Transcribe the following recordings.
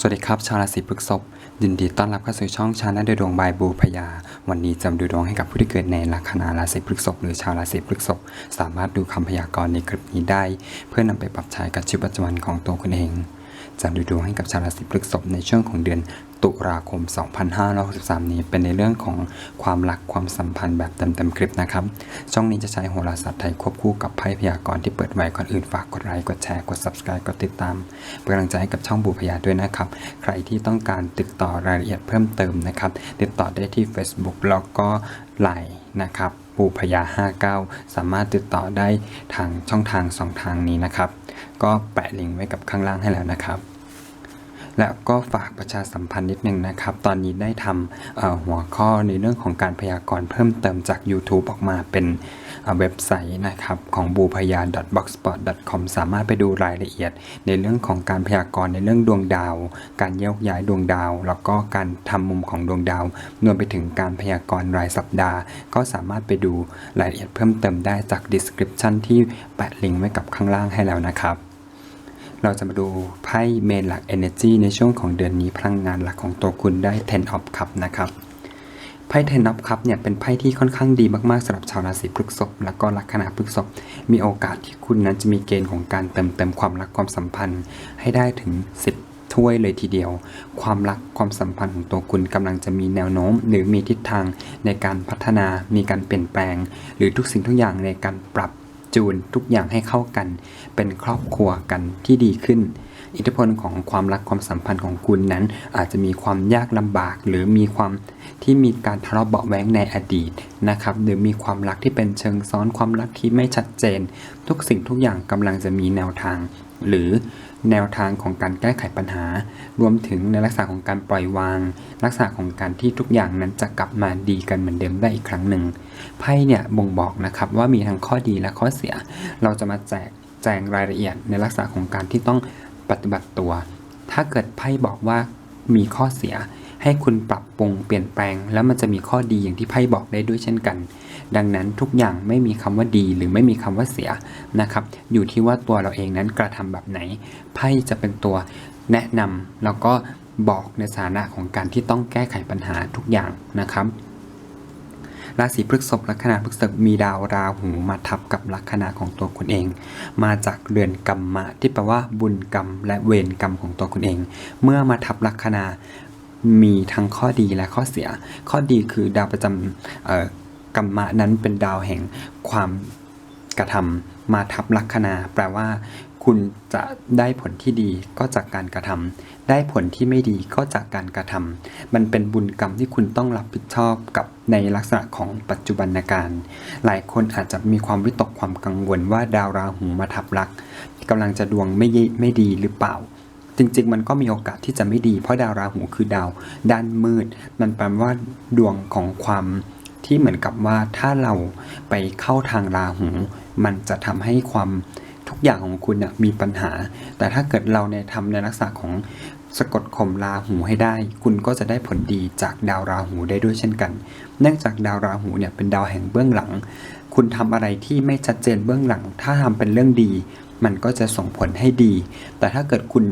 สวัสดีครับ ชาวราศีพฤษภยินดีต้อนรับเข้าสู่ช่องชาแนลดยดวงบายบูพยา วันนี้จะดูดวงให้กับผู้ที่เกิดในลัคนาราศีพฤษภหรือชาวราศีพฤษภสามารถดูคำพยากรณ์ในคลิปนี้ได้ เพื่อนำไปปรับใช้กับชีวิตประจำวันของตัวคุณเองจะดูดวงให้กับชาวราศีพฤษภในช่วงของเดือน ตุลาคม 2563 นี้เป็นในเรื่องของความรักความสัมพันธ์แบบเต็มๆคลิปนะครับ ช่องนี้จะใช้โหราศาสตร์ไทยควบคู่กับไพ่พยากรณ์ที่เปิดไว้ก่อนอื่นฝากกดไลค์กดแชร์กด subscribe กดติดตามเป็นกำลังใจให้กับช่องบูพยาด้วยนะครับ ใครที่ต้องการติดต่อรายละเอียดเพิ่มเติมนะครับ ติดต่อได้ที่ Facebook แล้วก็ไลน์นะครับปูพยา 59 สามารถติดต่อได้ทางช่องทางสองทางนี้นะครับ ก็แปะลิงก์ไว้กับข้างล่างให้แล้วนะครับ แล้วก็ฝากประชาสัมพันธ์นิดนึงนะครับ ตอนนี้ได้ทำหัวข้อในเรื่องของการพยากรณ์เพิ่มเติมจาก YouTube ออกมาเป็นเว็บไซต์นะครับของบูพยา .blogspot.com สามารถไปดูรายละเอียด ในเรื่องของการพยากรณ์ในเรื่องดวงดาว การโยกย้ายดวงดาว แล้วก็การทำมุมของดวงดาวรวมไปถึงการพยากรณ์รายสัปดาห์ ก็สามารถไปดูรายละเอียดเพิ่มเติมได้จาก description ที่แปะลิงก์ไว้กับข้างล่างให้แล้วนะครับ เราจะมาดูไพ่เมนหลัก Energy ในช่วงของเดือนนี้พลังงานหลักของตัวคุณได้ Ten of Cup นะครับไพ่ Ten of Cup เนี่ยเป็นไพ่ที่ค่อนข้างดีมากๆสำหรับชาวราศีพฤษภแล้วก็ลัคนาพฤษภมีโอกาสที่คุณนั้นจะมีเกณฑ์ของการเติมเต็มความรักความสัมพันธ์ ให้ได้ถึง 10 ถ้วยเลยทีเดียว ความรักความสัมพันธ์ของตัวคุณกำลังจะมีแนวโน้ม หรือมีทิศทางในการพัฒนา มีการเปลี่ยนแปลง หรือทุกสิ่งทุกอย่างในการปรับ จูนทุกอย่างให้เข้ากัน เป็นครอบครัวกันที่ดีขึ้น อิทธิพลของความรักความสัมพันธ์ของคุณนั้น อาจจะมีความยากลำบาก หรือมีความที่มีการทะเลาะเบาะแว้งในอดีตนะครับหรือมีความรักที่เป็นเชิงซ้อนความรักที่ไม่ชัดเจน ทุกสิ่งทุกอย่างกำลังจะมีแนวทาง หรือ แนวทางของการแก้ไขปัญหา รวมถึงในลักษณะของการปล่อยวาง ลักษณะของการที่ทุกอย่างนั้นจะกลับมาดีกันเหมือนเดิมได้อีกครั้งหนึ่งไพ่เนี่ยบ่งบอกนะครับว่ามีทั้งข้อดีและข้อเสีย เราจะมาแจกแจงรายละเอียดในลักษณะของการที่ต้องปฏิบัติตัว ถ้าเกิดไพ่บอกว่ามีข้อเสีย ให้คุณปรับปรุงเปลี่ยนแปลง แล้วมันจะมีข้อดีอย่างที่ไพ่บอกได้ด้วยเช่นกัน ดังนั้นทุกอย่างไม่มีคำว่าดีหรือไม่มีคำว่าเสียนะครับ อยู่ที่ว่าตัวเราเองนั้นกระทำแบบไหน ไพ่จะเป็นตัวแนะนำแล้วก็บอกในสถานะของการที่ต้องแก้ไขปัญหาทุกอย่างนะครับราศีพฤษภลัคนาพฤษภมีดาวราหูมาทับกับลัคนาของตัวคุณเอง มาจากเรือนกรรมะที่แปลว่าบุญกรรม และเวรกรรมของตัวคุณเอง เมื่อมาทับลัคนามีทั้งข้อดีและข้อเสีย ข้อดีคือดาวประจำ กรรมะนั้นเป็นดาวแห่งความกระทำมาทับลัคนา แปลว่า คุณจะได้ผลที่ดีก็จากการกระทำได้ผลที่ไม่ดีก็จากการกระทำมันเป็นบุญกรรมที่คุณต้องรับผิดชอบกับในลักษณะของปัจจุบันการ หลายคนอาจจะมีความวิตกความกังวลว่าดาวราหูมาทับลักกำลังจะดวงไม่ไม่ดีหรือเปล่าจริงๆ มันก็มีโอกาสที่จะไม่ดี เพราะดาวราหูคือดาวด้านมืด มันแปลว่าดวงของความ ที่เหมือนกับว่าถ้าเราไปเข้าทางราหู มันจะทำให้ความทุกอย่างของคุณนะมีปัญหา แต่ถ้าเกิดเราในยทำในลักษณะของสะกดข่มราหูให้ได้ คุณก็จะได้ผลดีจากดาวราหูได้ด้วยเช่นกัน เนื่องจากดาวราหูเนี่ยเป็นดาวแห่งเบื้องหลัง คุณทำอะไรที่ไม่ชัดเจนเบื้องหลัง ถ้าทำเป็นเรื่องดี มันก็จะส่งผลให้ดี แต่ถ้าเกิดคุณ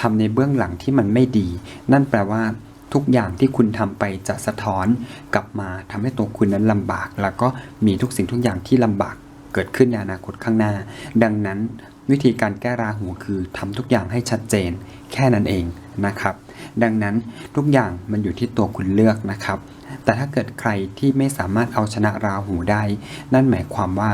ทำในเบื้องหลังที่มันไม่ดี นั่นแปลว่า ทุกอย่างที่คุณทำไปจะสะท้อนกลับมาทำให้ตัวคุณนั้นลำบาก แล้วก็มีทุกสิ่งทุกอย่างที่ลำบากเกิดขึ้นในอนาคตข้างหน้า ดังนั้นวิธีการแก้ราหูคือทำทุกอย่างให้ชัดเจน แค่นั้นเองนะครับ ดังนั้นทุกอย่างมันอยู่ที่ตัวคุณเลือกนะครับ แต่ถ้าเกิดใครที่ไม่สามารถเอาชนะราหูได้ นั่นหมายความว่า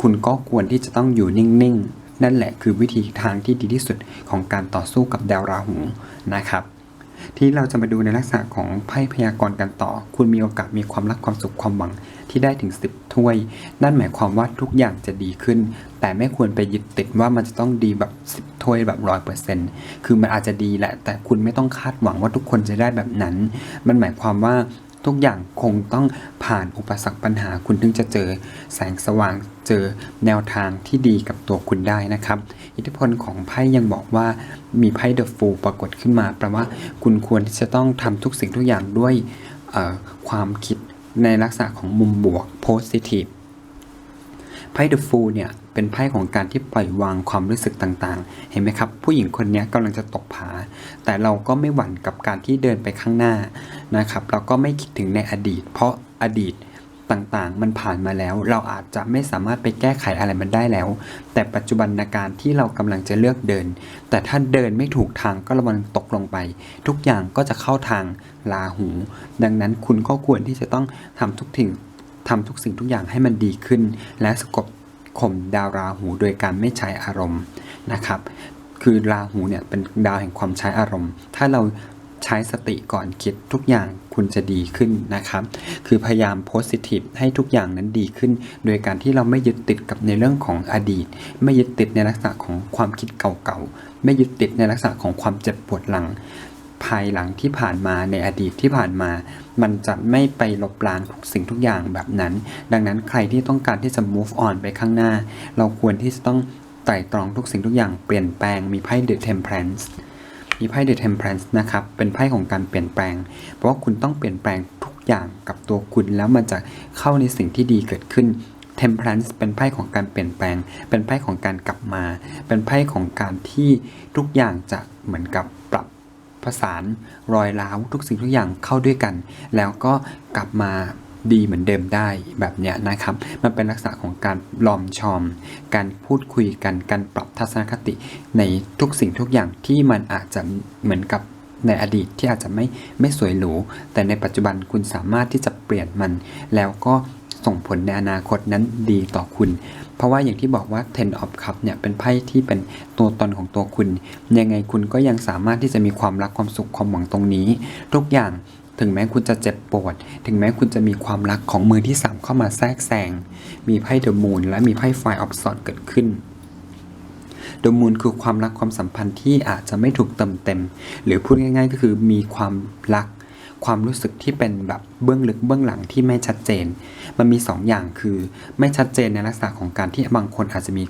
คุณก็ควรที่จะต้องอยู่นิ่ง ๆ นั่นแหละคือวิธีทางที่ดีที่สุดของการต่อสู้กับดาวราหูนะครับ ที่เราจะมาดูในลักษณะของไพ่พยากรณ์กันต่อ คุณมีโอกาสมีความรักความสุขความหวังที่ได้ถึง 10 ถ้วย นั่นหมายความว่าทุกอย่างจะดีขึ้น แต่ไม่ควรไปยึดติดว่ามันจะต้องดีแบบ 10 ถ้วยแบบร้อยเปอร์เซ็นต์คือมันอาจจะดีแหละ แต่คุณไม่ต้องคาดหวังว่าทุกคนจะได้แบบนั้น มันหมายความว่าทุกอย่างคงต้องผ่านอุปสรรคปัญหาคุณถึงจะเจอแสงสว่างเจอแนวทางที่ดีกับตัวคุณได้นะครับ อิทธิพลของไพ่ยังบอกว่ามีไพ่เดอะฟูลปรากฏขึ้นมาแปลว่าคุณควรที่จะต้องทำทุกสิ่งทุกอย่างด้วยความคิดในลักษณะของมุมบวก positive ไพ่เดอะฟูเนี่ยเป็นไพ่ของการที่ปล่อยวางความรู้สึกต่างๆ เห็นไหมครับ ผู้หญิงคนนี้กำลังจะตกผา แต่เราก็ไม่หวั่นกับการที่เดินไปข้างหน้านะครับเราก็ไม่คิดถึงในอดีต เพราะอดีต ต่างๆ มันผ่านมาแล้ว เราอาจจะไม่สามารถไปแก้ไขอะไรมันได้แล้ว แต่ปัจจุบันการที่เรากำลังจะเลือกเดิน แต่ถ้าเดินไม่ถูกทางก็ระวังตกลงไป ทุกอย่างก็จะเข้าทางลาหู ดังนั้นคุณก็ควรที่จะต้องทำทุกสิ่งทำทุกสิ่งทุกอย่างให้มันดีขึ้น และสกดข่มดาวราหูโดยการไม่ใช้อารมณ์นะครับ คือราหูเนี่ยเป็นดาวแห่งความใช้อารมณ์ ถ้าเรา ใช้สติก่อนคิดทุกอย่างคุณจะดีขึ้นนะครับ คือพยายามโพสิทีฟให้ทุกอย่างนั้นดีขึ้น โดยการที่เราไม่ยึดติดกับในเรื่องของอดีต ไม่ยึดติดในลักษณะของความคิดเก่าๆ ไม่ยึดติดในลักษณะของความเจ็บปวดหลัง ภายหลังที่ผ่านมาในอดีตที่ผ่านมา มันจะไม่ไปลบล้างทุกสิ่งทุกอย่างแบบนั้น ดังนั้นใครที่ต้องการที่จะ move on ไปข้างหน้า เราควรที่จะต้องไตร่ตรองทุกสิ่งทุกอย่างเปลี่ยนแปลงมีไพ่ The Temperance มีไพ่ The Temperance นะครับ เป็นไพ่ของการเปลี่ยนแปลง เพราะว่าคุณต้องเปลี่ยนแปลงทุกอย่างกับตัวคุณแล้วมันจะเข้าในสิ่งที่ดีเกิดขึ้น Temperance เป็นไพ่ของการเปลี่ยนแปลง เป็นไพ่ของการกลับมา เป็นไพ่ของการที่ทุกอย่างจะเหมือนกับปรับผสานรอยร้าวทุกสิ่งทุกอย่างเข้าด้วยกัน แล้วก็กลับมา ดีเหมือนเดิมได้แบบเนี้ยนะครับ มันเป็นลักษณะของการลอมชอม การพูดคุยกัน การปรับทัศนคติในทุกสิ่งทุกอย่างที่มันอาจจะเหมือนกับในอดีตที่อาจจะไม่ไม่สวยหรู แต่ในปัจจุบันคุณสามารถที่จะเปลี่ยนมัน แล้วก็ส่งผลในอนาคตนั้นดีต่อคุณ เพราะว่าอย่างที่บอกว่า Ten of Cup เนี่ยเป็นไพ่ที่เป็นตัวตนของตัวคุณ ยังไงคุณก็ยังสามารถที่จะมีความรักความสุขความหวังตรงนี้ ทุกอย่าง ถึงแม้คุณจะเจ็บปวด ถึงแม้คุณจะมีความรักของมือที่ 3 เข้ามาแทรกแซง มีไพ่เดอะมูนและมีไพ่ไฟออฟสอดเกิดขึ้นเดอะมูนคือความรักความสัมพันธ์ที่อาจจะไม่ถูกเติมเต็ม หรือพูดง่าย ๆ ก็คือมีความรักความรู้สึกที่เป็นแบบเบื้องลึกเบื้องหลังที่ไม่ชัดเจน มันมี2อย่างคือไม่ชัดเจนในลักษณะของการที่บางคนอาจจะมี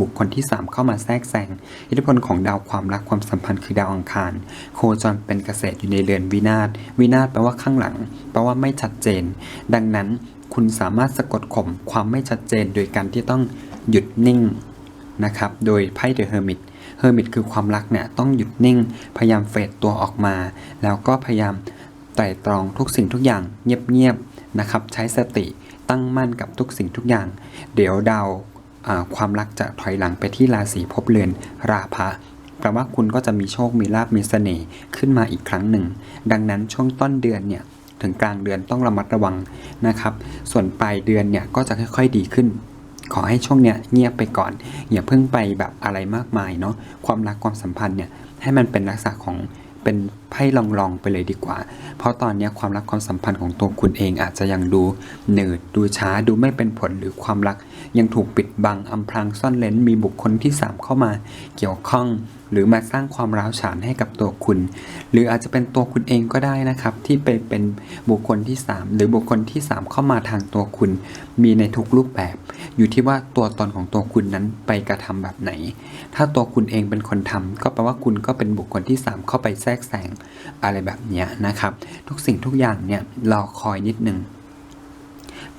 บุคคลที่ 3 เข้ามาแทรกแซงอิทธิพลของดาวความรักความสัมพันธ์คือดาวอังคาร โคจรเป็นเกษตรอยู่ในเรือนวินาศวินาศแปลว่าข้างหลัง แปลว่าไม่ชัดเจน ดังนั้นคุณสามารถสะกดข่มความไม่ชัดเจนโดยการที่ต้องหยุดนิ่งนะครับ โดยไพ่เดอะเฮอร์มิตเฮอร์มิตคือความรักเนี่ยต้องหยุดนิ่ง พยายามเฟดตัวออกมา แล้วก็พยายามไตร่ตรองทุกสิ่งทุกอย่างเงียบๆนะครับ ใช้สติตั้งมั่นกับทุกสิ่งทุกอย่าง เดี๋ยวดาว ความรักจะถอยหลังไปที่ราศีภพเรือนราพะแปลว่าคุณก็จะมีโชคมีลาบมีเสน่ห์ขึ้นมาอีกครั้งหนึ่ง ดังนั้นช่วงต้นเดือนเนี่ยถึงกลางเดือนต้องระมัดระวังนะครับ ส่วนปลายเดือนเนี่ยก็จะค่อย ๆ ดีขึ้น ขอให้ช่วงเนี้ยเงียบไปก่อน อย่าเพิ่งไปแบบอะไรมากมายเนาะความรักความสัมพันธ์เนี่ยให้มันเป็นลักษณะของ เป็นไพ่ลองๆไปเลยดีกว่า เพราะตอนนี้ความรักความสัมพันธ์ของตัวคุณเองอาจจะยังดูเหนืดดูช้าดูไม่เป็นผลหรือความรัก ยังถูกปิดบังอำพรางซ่อนเลนมีบุคคลที่ 3 เข้ามาเกี่ยวข้อง หรือมาสร้างความร้าวฉานให้กับตัวคุณ หรืออาจจะเป็นตัวคุณเองก็ได้นะครับ ที่ไปเป็นบุคคลที่ 3 หรือบุคคลที่ 3 เข้ามาทางตัวคุณ มีในทุกรูปแบบ อยู่ที่ว่าตัวตนของตัวคุณนั้นไปกระทำแบบไหน ถ้าตัวคุณเองเป็นคนทำก็แปลว่าคุณก็เป็นบุคคลที่ 3 เข้าไปแทรกแซงอะไรแบบนี้นะครับ ทุกสิ่งทุกอย่างเนี่ยรอคอยนิดนึง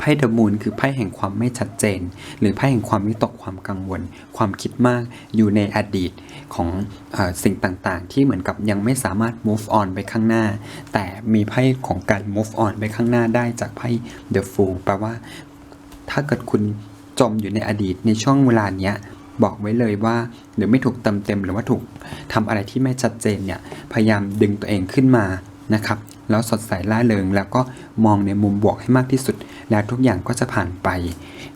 พ่เดอะมูนคือไพ่แห่งความไม่ชัดเจน หรือไพ่แห่งความวิตกความกังวล ความคิดมากอยู่ในอดีตของอสิ่งต่างๆ ที่เหมือนกับยังไม่สามารถ move on ไปข้างหน้า แต่มีไพ่ของการ move on ไปข้างหน้าได้จากไพ่ The Fool แปลว่า ถ้าเกิดคุณจมอยู่ในอดีตในช่วงเวลาเนี้ยบอกไว้เลยว่าหรือไม่ถูกเติมเต็มหรือว่าถูกทำอะไรที่ไม่ชัดเจนเนี่ยพยายามดึงตัวเองขึ้นมานะครับ แล้วสดใสล่าเริง แล้วก็มองในมุมบวกให้มากที่สุด แล้วทุกอย่างก็จะผ่านไป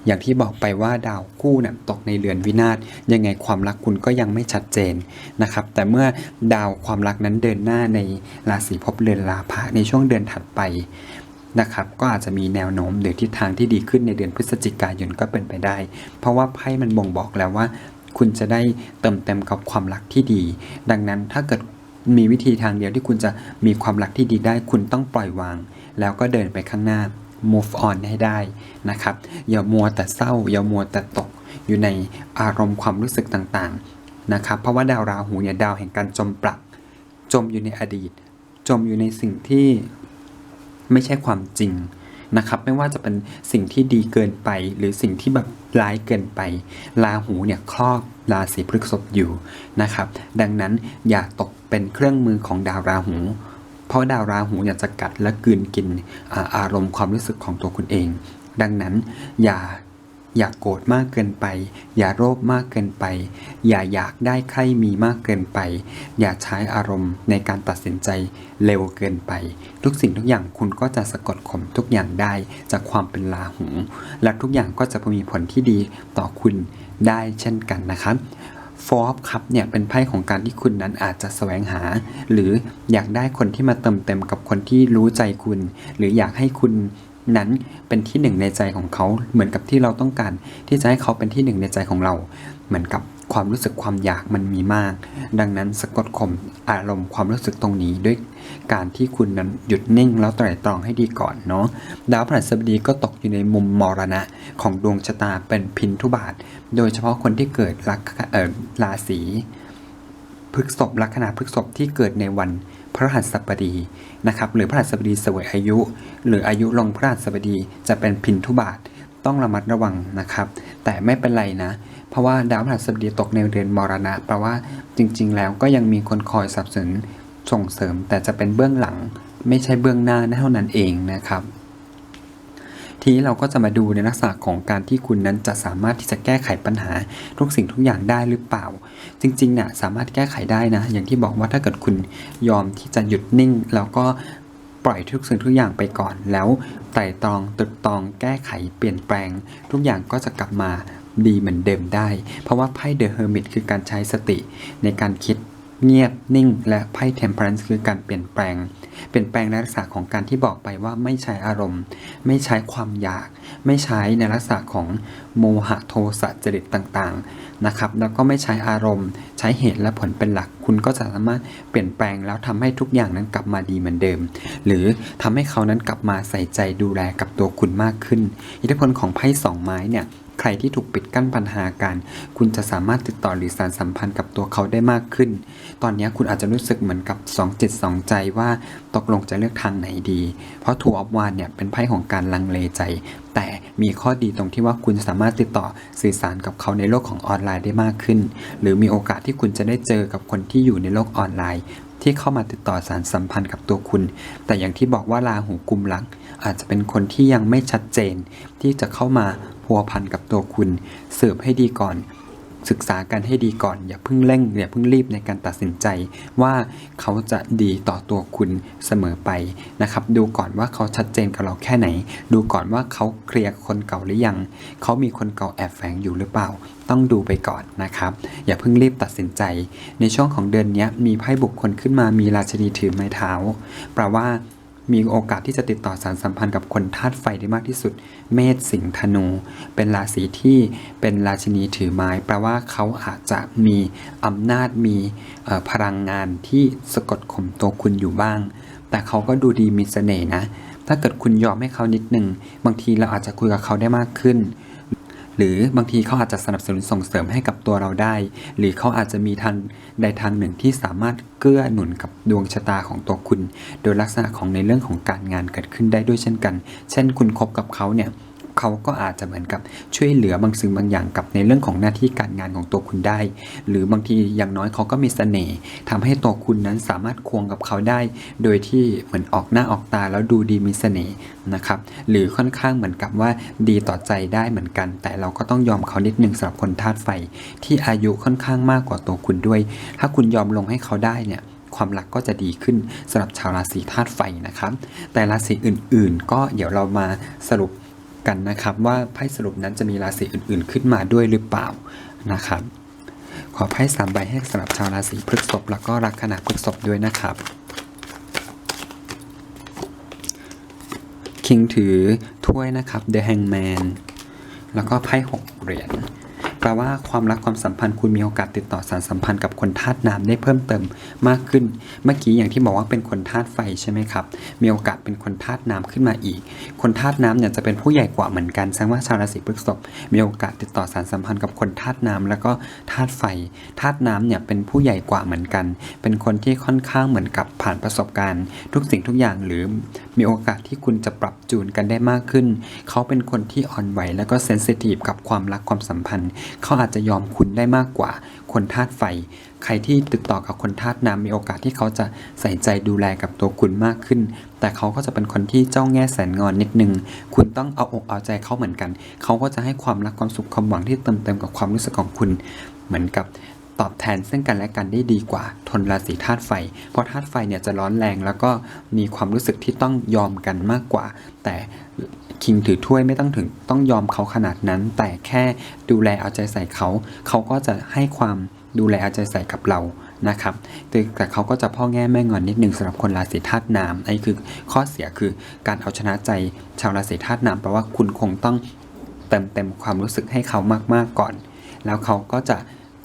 อย่างที่บอกไปว่าดาวคู่เนี่ยตกในเรือนวินาศยังไงความรักคุณก็ยังไม่ชัดเจนนะครับ แต่เมื่อดาวความรักนั้นเดินหน้าในราศีภพเรือนลาภะในช่วงเดือนถัดไปนะครับก็อาจจะมีแนวโน้มหรือทิศทางที่ดีขึ้นในเดือนพฤศจิกายนก็เป็นไปได้ เพราะว่าไพ่มันบ่งบอกแล้วว่า คุณจะได้เติมเต็มกับความรักที่ดี ดังนั้นถ้าเกิด มีวิธีทางเดียวที่คุณจะมีความรักที่ดีได้ คุณต้องปล่อยวาง แล้วก็เดินไปข้างหน้า move on ให้ได้นะครับ อย่ามัวแต่เศร้า อย่ามัวแต่ตก อยู่ในอารมณ์ความรู้สึกต่างๆนะครับ เพราะว่าดาวราหูเนี่ยดาวแห่งการจมปลัก จมอยู่ในอดีต จมอยู่ในสิ่งที่ไม่ใช่ความจริง นะครับไม่ว่าจะเป็นสิ่งที่ดีเกินไป หรือสิ่งที่แบบร้ายเกินไปราหูเนี่ยครอบราศีพฤษภอยู่นะครับดังนั้นอย่าตกเป็นเครื่องมือของดาวราหูเพราะดาวราหูอยากจะกัดและกืนกินออารมณ์ความรู้สึกของตัวคุณเอง ดังนั้นอย่า อย่าโกรธมากเกินไป อย่าโลภมากเกินไป อย่าอยากได้ใครมีมากเกินไป อย่าใช้อารมณ์ในการตัดสินใจเร็วเกินไป ทุกสิ่งทุกอย่างคุณก็จะสะกดข่มทุกอย่างได้จากความเป็นราหู และทุกอย่างก็จะมีผลที่ดีต่อคุณได้เช่นกันนะครับฟอร์ครับเนี่ยเป็นไพ่ของการที่คุณนั้นอาจจะแสวงหา หรืออยากได้คนที่มาเติมเต็มกับคนที่รู้ใจคุณ หรืออยากให้คุณ นั้นเป็นที่หนึ่งในใจของเขาเหมือนกับที่เราต้องการ ที่จะให้เขาเป็นที่หนึ่งในใจของเรา เหมือนกับความรู้สึกความอยากมันมีมาก ดังนั้นสะกดข่มอารมณ์ความรู้สึกตรงนี้ด้วยการที่คุณนั้นหยุดนิ่งแล้วไตร่ตรองให้ดีก่อนเนาะดาวพฤหัสบดีก็ตกอยู่ในมุมมรณะของดวงชะตาเป็นพินทุบาท โดยเฉพาะคนที่เกิดลัคเออราศีพฤกษภลัคนาพฤกษภที่เกิดในวัน พระหัสบดีนะครับหรือพระหัสบดีเสวยอายุ หรืออายุลงพระหัสบดีจะเป็นพินทุบาทต้องระมัดระวังนะครับ แต่ไม่เป็นไรนะ เพราะว่าดาวพฤหัสบดีตกในเรือนมรณะแปลว่าจริง ๆ แล้วก็ยังมีคนคอยสนับสนุนส่งเสริม แต่จะเป็นเบื้องหลังไม่ใช่เบื้องหน้าเท่านั้นเองนะครับ ทีนี้เราก็จะมาดูในลักษณะของการที่คุณนั้นจะสามารถที่จะแก้ไขปัญหาทุกสิ่งทุกอย่างได้หรือเปล่า จริงๆเนี่ยสามารถแก้ไขได้นะ อย่างที่บอกว่าถ้าเกิดคุณยอมที่จะหยุดนิ่ง แล้วก็ปล่อยทุกสิ่งทุกอย่างไปก่อน แล้วไต่ตรองตรึกตรองแก้ไขเปลี่ยนแปลง ทุกอย่างก็จะกลับมาดีเหมือนเดิมได้ เพราะว่าไพ่เดอะเฮอร์มิตคือการใช้สติในการคิดเงียบนิ่ง และไพ่เทมเพลนซ์คือการเปลี่ยนแปลง เปลี่ยนแปลงในลักษณะของการที่บอกไปว่าไม่ใช้อารมณ์ ไม่ใช้ความอยาก ไม่ใช้ในลักษณะของโมหะโทสะจริตต่างๆนะครับ แล้วก็ไม่ใช้อารมณ์ ใช้เหตุและผลเป็นหลัก คุณก็จะสามารถเปลี่ยนแปลงแล้วทำให้ทุกอย่างนั้นกลับมาดีเหมือนเดิม หรือทำให้เขานั้นกลับมาใส่ใจดูแลกับตัวคุณมากขึ้น อิทธิพลของไพ่สองไม้เนี่ย ใครที่ถูกปิดกั้นปัญหาการ คุณจะสามารถติดต่อหรือสารสัมพันธ์กับตัวเขาได้มากขึ้น ตอนนี้คุณอาจจะรู้สึกเหมือนกับสองจิตสองใจว่าตกลงจะเลือกทางไหนดี เพราะทูออฟวานเนี่ยเป็นไพ่ของการลังเลใจ แต่มีข้อดีตรงที่ว่าคุณสามารถติดต่อสื่อสารกับเขาในโลกของออนไลน์ได้มากขึ้น หรือมีโอกาสที่คุณจะได้เจอกับคนที่อยู่ในโลกออนไลน์ที่เข้ามาติดต่อสารสัมพันธ์กับตัวคุณ แต่อย่างที่บอกว่าราหูกุมลักอาจจะเป็นคนที่ยังไม่ชัดเจน ที่จะเข้ามา พัวพันกับตัวคุณ เสืบให้ดีก่อน ศึกษากันให้ดีก่อน อย่าเพิ่งเร่งอย่าเพิ่งรีบในการตัดสินใจ ว่าเขาจะดีต่อตัวคุณเสมอไปนะครับ ดูก่อนว่าเขาชัดเจนกับเราแค่ไหน ดูก่อนว่าเขาเคลียร์คนเก่าหรือยัง เขามีคนเก่าแอบแฝงอยู่หรือเปล่า ต้องดูไปก่อนนะครับ อย่าเพิ่งรีบตัดสินใจ ในช่วงของเดือนนี้มีไพ่บุคคลขึ้นมามีราชนีถือไม้เท้าแปลว่า มีโอกาสที่จะติดต่อสารสัมพันธ์กับคนธาตุไฟได้มากที่สุด เมษสิงห์ธนู เป็นราศีที่เป็นราชินีถือไม้ แปลว่าเขาอาจจะมีอำนาจมีพลังงานที่สะกดข่มตัวคุณอยู่บ้าง แต่เขาก็ดูดีมีเสน่ห์นะ ถ้าเกิดคุณยอมให้เขานิดหนึ่ง บางทีเราอาจจะคุยกับเขาได้มากขึ้น หรือบางทีเขาอาจจะสนับสนุนส่งเสริมให้กับตัวเราได้ หรือเขาอาจจะมีทางใดทางหนึ่งที่สามารถเกื้อหนุนกับดวงชะตาของตัวคุณ โดยลักษณะของในเรื่องของการงานเกิดขึ้นได้ด้วยเช่นกัน เช่นคุณคบกับเขาเนี่ย เขาก็อาจจะเหมือนกับช่วยเหลือบางสิ่งบางอย่างกับในเรื่องของหน้าที่การงานของตัวคุณได้ หรือบางทีอย่างน้อยเขาก็มีเสน่ห์ทำให้ตัวคุณนั้นสามารถควงกับเขาได้ โดยที่เหมือนออกหน้าออกตาแล้วดูดีมีเสน่ห์นะครับหรือค่อนข้างเหมือนกับว่าดีต่อใจได้เหมือนกัน แต่เราก็ต้องยอมเขานิดนึงสำหรับคนธาตุไฟ ที่อายุค่อนข้างมากกว่าตัวคุณด้วย ถ้าคุณยอมลงให้เขาได้เนี่ยความรักก็จะดีขึ้นสำหรับชาวราศีธาตุไฟนะครับ แต่ราศีอื่นๆ ก็เดี๋ยวเรามาสรุป กันนะครับ ว่าไพ่สรุปนั้นจะมีราศีอื่น ๆ ขึ้นมาด้วยหรือเปล่านะครับ ขอไพ่สามใบให้สำหรับชาวราศีพฤษภแล้วก็ลัคนาพฤษภด้วยนะครับคิงถือถ้วยนะครับ The Hangman แล้วก็ไพ่หกเหรียญ แปลว่าความรักความสัมพันธ์คุณมีโอกาสติดต่อสารสัมพันธ์กับคนธาตุน้ำได้เพิ่มเติมมากขึ้น เมื่อกี้อย่างที่บอกว่าเป็นคนธาตุไฟใช่ไหมครับ มีโอกาสเป็นคนธาตุน้ำขึ้นมาอีก คนธาตุน้ำเนี่ยจะเป็นผู้ใหญ่กว่าเหมือนกันแสดงว่าชาวราศีพฤษภมีโอกาสติดต่อสารสัมพันธ์กับคนธาตุน้ำแล้วก็ธาตุไฟธาตุน้ำเนี่ยเป็นผู้ใหญ่กว่าเหมือนกัน เป็นคนที่ค่อนข้างเหมือนกับผ่านประสบการณ์ ทุกสิ่งทุกอย่างหรือมีโอกาสที่คุณจะปรับจูนกันได้มากขึ้น เขาเป็นคนที่อ่อนไหวแล้วก็เซนซิทีฟกับความรักความสัมพันธ์เขาอาจจะยอมคุณได้มากกว่าคนธาตุไฟ ใครที่ติดต่อกับคนธาตุน้ำมีโอกาสที่เขาจะใส่ใจดูแลกับตัวคุณมากขึ้น แต่เขาก็จะเป็นคนที่เจ้าแง่แสนงอนนิดนึง คุณต้องเอาอกเอาใจเขาเหมือนกัน เขาก็จะให้ความรักความสุขความหวังที่เติมเต็มกับความรู้สึกของคุณ เหมือนกับ ตอบแทนซึ่งกันและกันได้ดีกว่าทนราศีธาตุไฟ เพราะธาตุไฟเนี่ยจะร้อนแรงแล้วก็มีความรู้สึกที่ต้องยอมกันมากกว่า แต่คิงถือถ้วยไม่ต้องถึงต้องยอมเขาขนาดนั้น แต่แค่ดูแลเอาใจใส่เขา เขาก็จะให้ความดูแลเอาใจใส่กับเรานะครับแต่เขาก็จะพ่อแง่แม่งอนนิดนึงสำหรับคนราศีธาตุน้ำไอ้คือข้อเสียคือการเอาชนะใจชาวราศีธาตุน้ำแปลว่าคุณคงต้องเติมเต็มความรู้สึกให้เขามากๆก่อน แล้วเขาก็จะ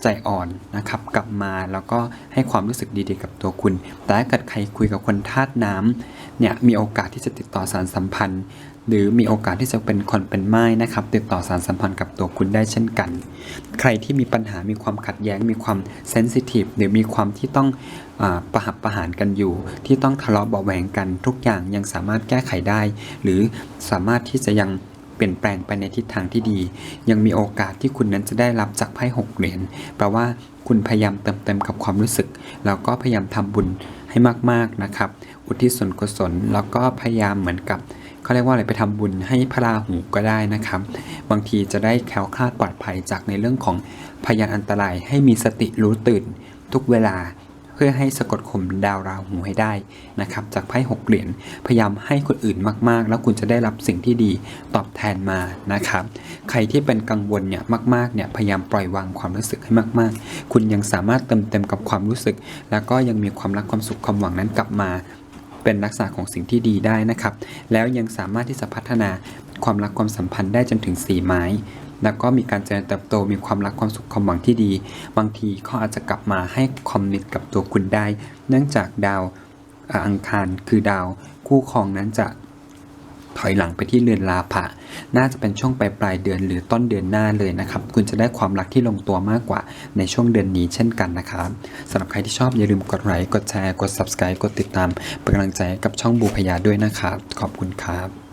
ใจอ่อนนะครับ กลับมาแล้วก็ให้ความรู้สึกดีๆกับตัวคุณ แต่ถ้าเกิดใครคุยกับคนธาตุน้ำเนี่ยมีโอกาสที่จะติดต่อสารสัมพันธ์ หรือมีโอกาสที่จะเป็นคนเป็นไม้นะครับ ติดต่อสารสัมพันธ์กับตัวคุณได้เช่นกัน ใครที่มีปัญหามีความขัดแย้ง มีความเซนซิทีฟหรือมีความที่ต้องอประหับประหารกันอยู่ ที่ต้องทะเลาะเบาแหวงกันทุกอย่างยังสามารถแก้ไขได้ หรือสามารถที่จะยัง เปลี่ยนแปลงไปในทิศทางที่ดี ยังมีโอกาสที่คุณนั้นจะได้รับจากไพ่หกเหรียญแปลว่าคุณพยายามเติมเต็มกับความรู้สึก แล้วก็พยายามทำบุญให้มากๆนะครับ อุทิศส่วนกุศลแล้วก็พยายามเหมือนกับเขาเรียกว่าอะไรไปทำบุญให้พระราหูก็ได้นะครับ บางทีจะได้แคล้วคลาดปลอดภัยจากในเรื่องของพยานอันตรายให้มีสติรู้ตื่นทุกเวลา พื่อให้สะกดข่มดาวราหูให้ได้นะครับจากไพ่หกเหรียญพยายามให้คนอื่นมากๆ แล้วคุณจะได้รับสิ่งที่ดีตอบแทนมานะครับใครที่เป็นกังวลเนี่ยมากๆเนี่ยพยายามปล่อยวางความรู้สึกให้มาก ๆ คุณยังสามารถเติมเต็มกับความรู้สึก แล้วก็ยังมีความรักความสุขความหวังนั้นกลับมาเป็นลักษณะของสิ่งที่ดีได้นะครับ แล้วยังสามารถที่จะพัฒนาความรักความสัมพันธ์ได้จนถึง 4 ไม้ แล้วก็มีการเจริญเติบโตมีความรักความสุขความหวังที่ดี บางทีเขาอาจจะกลับมาให้คอมมิตกับตัวคุณได้ เนื่องจากดาวอังคารคือดาว คู่ครองนั้นจะถอยหลังไปที่เรือนลาภะน่าจะเป็นช่วงปลายปลายเดือนหรือต้นเดือนหน้าเลยนะครับ คุณจะได้ความรักที่ลงตัวมากกว่าในช่วงเดือนนี้เช่นกันนะครับสำหรับใครที่ชอบอย่าลืมกดไลค์กดแชร์กด subscribe กดติดตามเป็นกำลังใจกับช่องบูพยาด้วยนะครับ ขอบคุณครับ